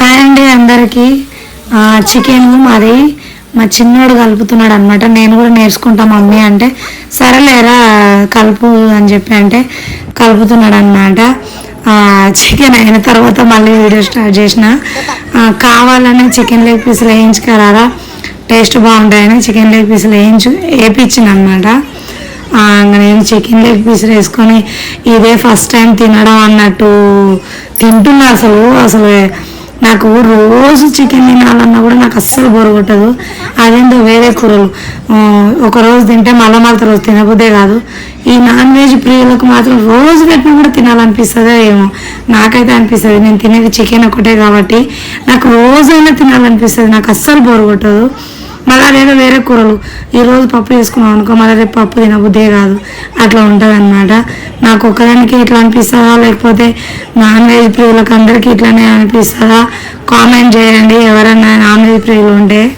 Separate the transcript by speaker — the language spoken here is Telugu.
Speaker 1: హాయ్ అండి అందరికీ. చికెన్ మాది మా చిన్నోడు కలుపుతున్నాడు అనమాట నేను కూడా నేర్చుకుంటా మమ్మీ అంటే సరేలేరా కలుపు అని చెప్పి అంటే కలుపుతున్నాడు అనమాట చికెన్ అయిన తర్వాత మళ్ళీ వీడియో స్టార్ట్ చేసిన. కావాలని చికెన్ లెగ్ పీసులు వేయించుకరారా? టేస్ట్ బాగుంటాయని చికెన్ లెగ్ పీసులు వేయించు వేయించిన అనమాట నేను చికెన్ లెగ్ పీసులు వేసుకొని ఇదే ఫస్ట్ టైం తినడం అన్నట్టు తింటున్నా అసలు. అసలు నాకు రోజు చికెన్ తినాలన్నా కూడా నాకు అస్సలు బోరు కొట్టదు. అదేంటో వేరే కూరలు. ఒకరోజు ఒక రోజు తింటే మళ్ళీ మళ్ళీ రోజు తినబుద్దే కాదు. ఈ నాన్ వెజ్ ప్రియులకు మాత్రం రోజు పెట్టినా కూడా తినాలనిపిస్తుందో ఏమో. నాకైతే అనిపిస్తుంది. నేను తినేది చికెన్ ఒకటే కాబట్టి నాకు రోజైనా తినాలనిపిస్తుంది. నాకు అస్సలు బోరు కొట్టదు. మళ్ళీ అదేదో వేరే కూరలు. ఈరోజు పప్పు చేసుకున్నాం అనుకో మళ్ళీ రేపు పప్పు తినబుద్దే కాదు. అట్లా ఉంటుంది అనమాట నాకు ఒక్కదానికి ఇట్లా అనిపిస్తుందా లేకపోతే నాన్ వెజ్ ప్రియులకు అందరికీ ఇట్లానే అనిపిస్తుందా? కామెంట్ చేయండి ఎవరైనా నాన్ వెజ్ ప్రియులు ఉంటే.